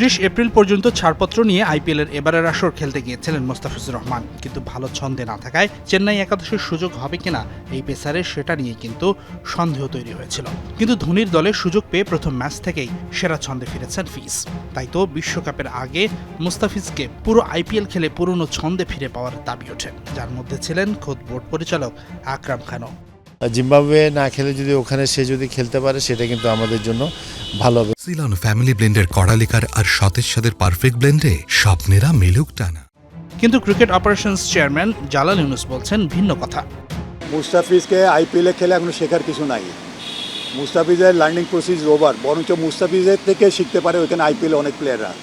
ত্রিশ এপ্রিল পর্যন্ত ছাড়পত্র নিয়ে আইপিএলের এবারের আসর খেলতে গিয়েছিলেন মোস্তাফিজুর রহমান। কিন্তু ভালো ছন্দে না থাকায় চেন্নাই একাদশের সুযোগ হবে কিনা এই পেসারের সেটা নিয়ে কিন্তু সন্দেহ তৈরি হয়েছিল। কিন্তু ধোনির দলে সুযোগ পেয়ে প্রথম ম্যাচ থেকেই সেরা ছন্দে ফিরেছেন ফিস তাই তো বিশ্বকাপের আগে মুস্তাফিজকে পুরো আইপিএল খেলে পুরনো ছন্দে ফিরে পাওয়ার দাবি ওঠে। যার মধ্যে ছিলেন খোদ বোর্ড পরিচালক আকরাম খানও। জিম্বাবুয়ে না খেলে যদি ওখানে সে যদি খেলতে পারে, সেটা কিন্তু আমাদের জন্য ভালো হবে। সিলন ফ্যামিলি ব্লেন্ডের কড়ালিকার আর সতেজ সাদের পারফেক্ট ব্লেন্ডে স্বপ্নেরা মিলুক টানা। কিন্তু cricket operations chairman Jalal Yunus বলছেন ভিন্ন কথা। মুস্তাফিজকে আইপিএলে খেলে এখনও শেখার কিছু নাই। মুস্তাফিজের লার্নিং প্রসেস ওভার বরঞ্চ মুস্তাফিজের থেকে শিখতে পারে ওইখানে আইপিএলে অনেক প্লেয়াররা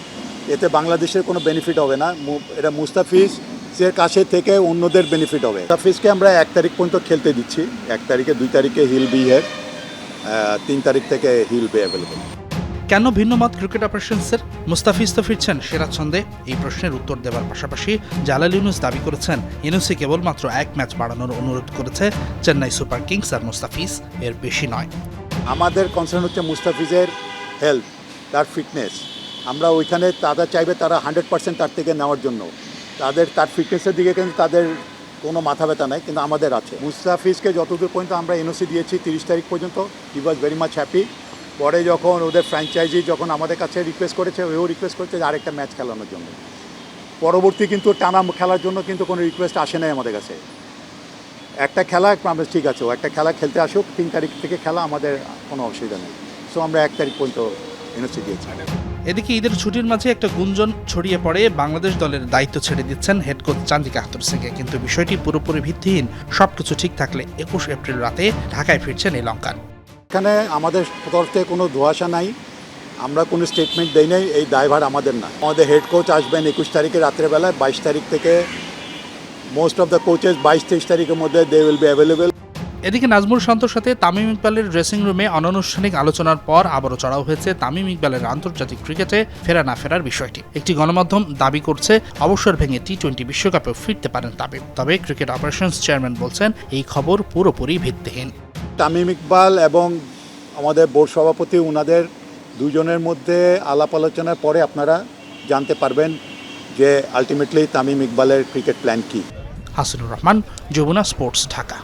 এতে বাংলাদেশের কোনো বেনিফিট হবে না। মু- এটা মুস্তাফিজ এর কাছে থেকে অন্যদের বেনিফিট হবে। মুস্তাফিজকে আমরা এক তারিখ পর্যন্ত খেলতে দিচ্ছি। এক তারিখে দুই তারিখে হিল বি হের তিন তারিখ থেকে হিল বি অ্যাভেলেবল কেন ভিন্ন মত ক্রিকেট অপারেশনসের মুস্তাফিজ তো ফিরছেন। সেরা ছন্দে এই প্রশ্নের উত্তর দেওয়ার পাশাপাশি জালাল ইউনুস দাবি করেছেন ইউনুসি কেবলমাত্র এক ম্যাচ বাড়ানোর অনুরোধ করেছে চেন্নাই সুপার কিংস আর মুস্তাফিজ এর বেশি নয়। আমাদের কনসার্ন হচ্ছে মুস্তাফিজের হেলথ তার ফিটনেস আমরা ওইখানে তারা চাইবে তারা হান্ড্রেড পার্সেন্ট তার থেকে নেওয়ার জন্য। তাদের তার ফিটনেসের দিকে কিন্তু তাদের কোনো মাথা ব্যথা নাই, কিন্তু আমাদের আছে। মুস্তাফিজকে যতদূর পর্যন্ত আমরা এনওসি দিয়েছি তিরিশ তারিখ পর্যন্ত he was very much happy পরে যখন ওদের ফ্র্যাঞ্চাইজি যখন আমাদের কাছে রিকোয়েস্ট করেছে ওও রিকোয়েস্ট করেছে যে আরেকটা ম্যাচ খেলানোর জন্য। পরবর্তী কিন্তু টানা খেলার জন্য কিন্তু কোনো রিকোয়েস্ট আসে নাই আমাদের কাছে। একটা খেলা ঠিক আছে, ও একটা খেলা খেলতে আসুক, তিন তারিখ থেকে খেলা, আমাদের কোনো অসুবিধা নেই। সো আমরা এক তারিখ পর্যন্ত এদিকে ঈদের ছুটির মাঝে একটা গুঞ্জন ছড়িয়ে পড়ে। বাংলাদেশ দলের দায়িত্ব ছেড়ে দিচ্ছেন হেড কোচ চান্দিকা আখতর সিংকে। কিন্তু বিষয়টি পুরোপুরি ভিত্তিহীন। সবকিছু ঠিক থাকলে একুশ এপ্রিল রাতে ঢাকায় ফিরছেন এই লঙ্কান এখানে আমাদের তরফ থেকে কোনো ধোয়াশা নাই। আমরা কোনো স্টেটমেন্ট দেই নাই এই দায়ভার আমাদের না। আমাদের হেড কোচ আসবেন একুশ তারিখে রাত্রেবেলায় বাইশ তারিখ থেকে মোস্ট অফ দ্য কোচেস বাইশ তেইশ তারিখের মধ্যে দে উইল বি অ্যাভেলেবেল এদিকে নাজমুল শান্তর সাথে তামিম ইকবালের ড্রেসিং রুমে অনানুষ্ঠানিক আলোচনার পর আবারও চড়াও হয়েছে তামিম ইকবালের আন্তর্জাতিক ক্রিকেটে ফেরা না ফেরার বিষয়টি। একটি গণমাধ্যম দাবি করছে অবসর ভেঙে টি টোয়েন্টি বিশ্বকাপেও ফিরতে পারেন তামিম। তবে ক্রিকেট অপারেশনস চেয়ারম্যান বলছেন এই খবর পুরোপুরি ভিত্তিহীন। তামিম ইকবাল এবং আমাদের বোর্ড সভাপতি ওনাদের দুজনের মধ্যে আলাপ আলোচনার পরে আপনারা জানতে পারবেন যে আলটিমেটলি তামিম ইকবালের ক্রিকেট প্ল্যান কী। হাসিনুর রহমান যমুনা স্পোর্টস ঢাকা।